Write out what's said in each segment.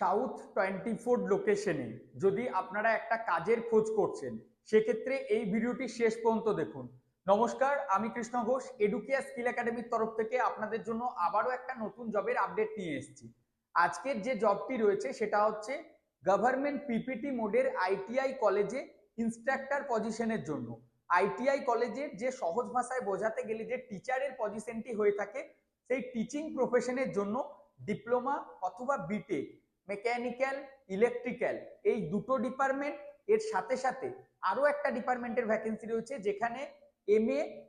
South twenty four লোকেশনে যদি আপনারা একটা কাজের খোঁজ করছেন, সেক্ষেত্রে এই ভিডিওটি শেষ পর্যন্ত দেখুন। নমস্কার, আমি কৃষ্ণ ঘোষ এডুকিয়া স্কিল একাডেমির তরফ থেকে আপনাদের জন্য আবারও একটা নতুন জবের আপডেট নিয়ে এসেছি। আজকের যে জবটি রয়েছে, সেটা হচ্ছে গভর্নমেন্ট পিপিটি মোডের আইটিআই কলেজে ইনস্ট্রাক্টর পজিশনের জন্য। আইটিআই কলেজের যে সহজ ভাষায় বোঝাতে গেলে যে টিচারের পজিশনটি হয়ে থাকে, সেই টিচিং প্রফেশনের জন্য ডিপ্লোমা অথবা বিটেক মেকানিক্যাল ইলেকট্রিক্যাল এই দুটো ডিপার্টমেন্ট এর সাথে সাথে আরও একটা ডিপার্টমেন্টের ভ্যাকেন্সি রয়েছে যেখানে এম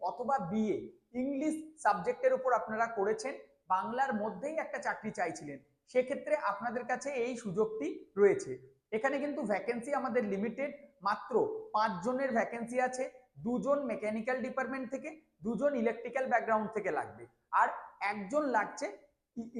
অথবা বিএ ইংলিশ সাবজেক্টের উপর আপনারা করেছেন, বাংলার মধ্যেই একটা চাকরি চাইছিলেন। সেক্ষেত্রে আপনাদের কাছে এই সুযোগটি রয়েছে। এখানে কিন্তু ভ্যাকেন্সি আমাদের লিমিটেড মাত্র পাঁচ জনের ভ্যাকেন্সি আছে, দুজন মেকানিক্যাল ডিপার্টমেন্ট থেকে, দুজন ইলেকট্রিক্যাল ব্যাকগ্রাউন্ড থেকে লাগবে। আর একজন লাগছে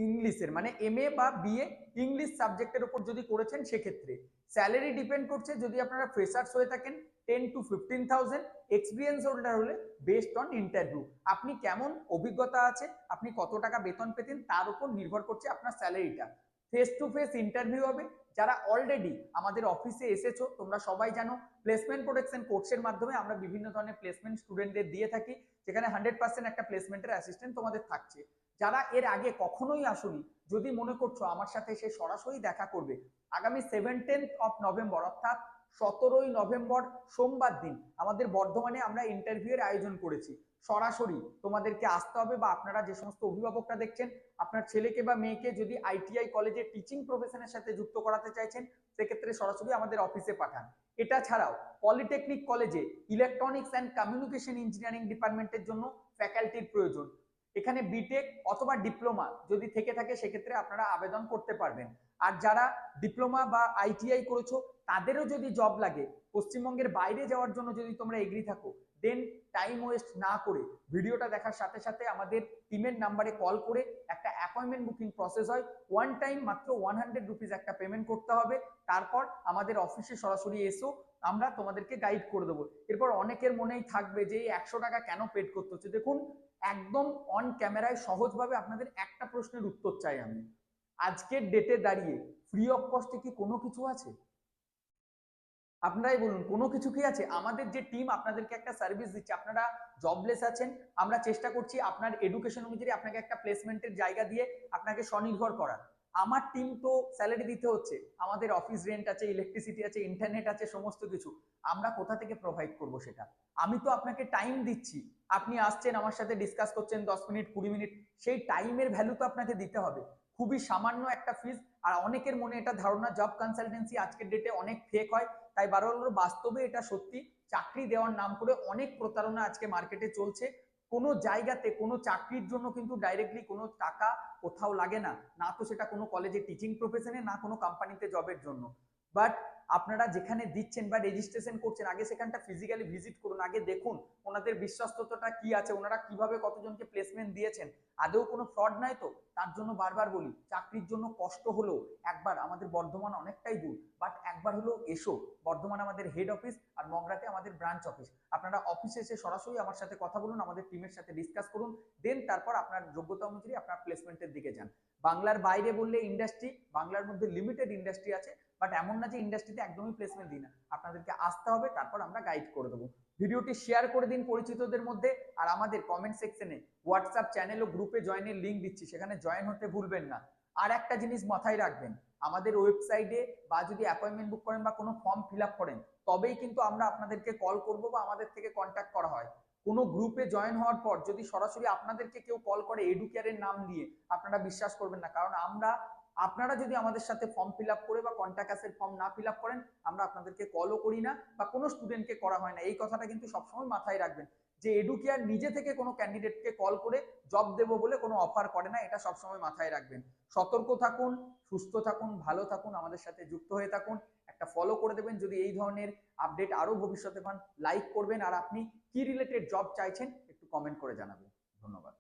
ইংলিশের মানে এম বা বিএ ইংলিশ সাবজেক্টের উপর যদি করেছেন সেক্ষেত্রে স্যালারি ডিপেন্ড করছে যদি আপনারা ফ্রেশার্স হয়ে থাকেন ten to fifteen thousand experience holder হলে বেস্ট অন ইন্টারভিউ আপনি কেমন অভিজ্ঞতা আছে, আপনি কত টাকা বেতন পেতেন তার উপর নির্ভর করছে আপনার স্যালারিটা ফেস টু ফেস ইন্টারভিউ হবে, যারা অলরেডি আমাদের অফিসে এসেছ, তোমরা সবাই জানো প্লেসমেন্ট প্রোটেকশন কোর্সের মাধ্যমে আমরা বিভিন্ন ধরনের প্লেসমেন্ট স্টুডেন্টদের দিয়ে থাকি, যেখানে হান্ড্রেড পার্সেন্ট একটা প্লেসমেন্টের অ্যাসিস্ট্যান্ট তোমাদের থাকছে। যারা এর আগে কখনোই আসুনি, যদি মনে করছ আমার সাথে সে সরাসরি দেখা করবে, আগামী সেভেন্টেন্থ অফ নভেম্বর অর্থাৎ সতেরোই নভেম্বর সোমবার দিন, আমাদের বর্ধমানে আমরা ইন্টারভিউয়ের আয়োজন করেছি। সরাসরি তোমাদেরকে আসতে হবে বা আপনারা যে সমস্ত অভিভাবকরা দেখছেন, আপনার ছেলেকে বা মেয়েকে যদি আইটিআই কলেজে টিচিং প্রফেশনের সাথে যুক্ত করাতে চাইছেন, সেক্ষেত্রে সরাসরি আমাদের অফিসে পাঠান। এটা ছাড়াও পলিটেকনিক কলেজে ইলেকট্রনিক্স অ্যান্ড কমিউনিকেশন ইঞ্জিনিয়ারিং ডিপার্টমেন্টের জন্য ফ্যাকাল্টির প্রয়োজন। এখানে বিটেক অথবা ডিপ্লোমা যদি থেকে থাকে, সেক্ষেত্রে আপনারা আবেদন করতে পারবেন। আর যারা ডিপ্লোমা বা আইটিআই করেছ, তাদেরও যদি জব লাগে, পশ্চিমবঙ্গের বাইরে যাওয়ার জন্য যদি তোমরা এগ্রি থাকো দেন টাইম ওয়েস্ট না করে ভিডিওটা দেখার সাথে সাথে আমাদের টিমের নাম্বারে কল করে একটা অ্যাপয়েন্টমেন্ট বুকিং প্রসেস হয় ওয়ান টাইম মাত্র ওয়ান হান্ড্রেড রুপিস একটা পেমেন্ট করতে হবে, তারপর আমাদের অফিসে সরাসরি এসো, আমরা তোমাদেরকে গাইড করে দেবো। এরপর অনেকের মনেই থাকবে যে এই একশো টাকা কেন পেড করতে হচ্ছে? দেখুন, একদম অন ক্যামেরায় সহজভাবে আপনাদের একটা প্রশ্নের উত্তর চাই আমি। আজকের ডেটে দাঁড়িয়ে ফ্রি অফ কস্টে কি কোনো কিছু আছে? আপনারাই বলুন, কোনো কিছু কি আছে? আমাদের যে টিম আপনাদেরকে একটা সার্ভিস দিচ্ছে, আপনারা জবলেস আছেন, আমরা চেষ্টা করছি আপনার এডুকেশন অনুযায়ী আপনাকে একটা প্লেসমেন্টের জায়গা দিয়ে আপনাকে স্বনির্ভর করার। আমার টিম তো স্যালারি দিতে হচ্ছে, আমাদের অফিস রেন্ট আছে ইলেকট্রিসিটি আছে ইন্টারনেট আছে, সমস্ত কিছু। আমরা কোথা থেকে প্রোভাইড করব সেটা? আমি তো আপনাকে টাইম দিচ্ছি। আপনি আসছেন, আমার সাথে ডিসকাস করছেন, দশ মিনিট, কুড়ি মিনিট, সেই টাইমের ভ্যালু তো আপনাকে দিতে হবে। খুবই সামান্য একটা ফিস আর অনেকের মনে এটা ধারণা জব কনসালটেন্সি আজকের ডেটে অনেক ফেক হয়। তাই বারো হলো বাস্তবে এটা সত্যি। চাকরি দেওয়ার নাম করে অনেক প্রতারণা আজকে মার্কেটে চলছে। কোনো জায়গাতে কোনো চাকরির জন্য কিন্তু ডাইরেক্টলি কোনো টাকা কোথাও লাগে না। না তো সেটা কোনো কলেজে টিচিং প্রফেশনে না কোনো কোম্পানিতে জবের জন্য। বাট আপনারা যেখানে দিচ্ছেন বা রেজিস্ট্রেশন করছেন, আগে সেখানটা ফিজিক্যালি ভিজিট করুন, আগে দেখুন ওনাদের বিশ্বস্ততা কি আছে, ওনারা কীভাবে কতজনকে প্লেসমেন্ট দিয়েছেন। আদৌ কোনো ফ্রড নাই তো? তার জন্য বারবার বলি, চাকরির জন্য কষ্ট হলেও একবার আমাদের বর্ধমান অনেকটাই দূর বাট একবার হলেও এসো। বর্ধমান আমাদের হেড অফিস আর মগরাতে আমাদের ব্রাঞ্চ অফিস আপনারা অফিসে এসে সরাসরি আমার সাথে কথা বলুন, আমাদের টিমের সাথে ডিসকাস করুন দেন তারপর আপনার যোগ্যতা অনুযায়ী আপনার প্লেসমেন্টের দিকে যান। বাংলার বাইরে বললে ইন্ডাস্ট্রি বাংলার মধ্যে লিমিটেড ইন্ডাস্ট্রি আছে বাট এমন না যে ইন্ডাস্ট্রিতে একদমই প্লেসমেন্ট দিই না। আপনাদেরকে আসতে হবে, তারপর আমরা গাইড করে দেবো। ভিডিওটি শেয়ার করে দিন পরিচিতদের মধ্যে, আর আমাদের কমেন্ট সেকশনে হোয়াটসঅ্যাপ চ্যানেল ও গ্রুপে জয়েনের লিঙ্ক দিচ্ছি, সেখানে জয়েন হতে ভুলবেন না। আর একটা জিনিস মাথায় রাখবেন, আমাদের ওয়েবসাইটে বা যদি অ্যাপয়েন্টমেন্ট বুক করেন বা কোনো ফর্ম ফিল আপ করেন, তবেই কিন্তু আমরা আপনাদেরকে কল করব বা আমাদের থেকে কন্ট্যাক্ট করা হয়। কোনো গ্রুপে জয়েন হওয়ার পর যদি সরাসরি আপনাদেরকে কেউ কল করে এডুকেয়ারের নাম দিয়ে, আপনারা বিশ্বাস করবেন না। কারণ আমরা আপনারা যদি আমাদের সাথে ফর্ম ফিল করে বা কন্ট্যাক্টাসের ফর্ম না ফিল করেন, আমরা আপনাদেরকে কলও করি না বা কোনো স্টুডেন্টকে করা হয় না। এই কথাটা কিন্তু সবসময় মাথায় রাখবেন যে এডুকেয়ার নিজে থেকে কোনো ক্যান্ডিডেটকে কল করে জব দেবো বলে কোনো অফার করে না, এটা সবসময় মাথায় রাখবেন। সতর্ক থাকুন, সুস্থ থাকুন, ভালো থাকুন, আমাদের সাথে যুক্ত হয়ে থাকুন। একটা ফলো করে দেবেন, যদি এই ধরনের আপডেট আরও ভবিষ্যতে পান লাইক করবেন। আর আপনি কি রিলেটেড জব চাইছেন, একটু কমেন্ট করে জানাবেন। ধন্যবাদ।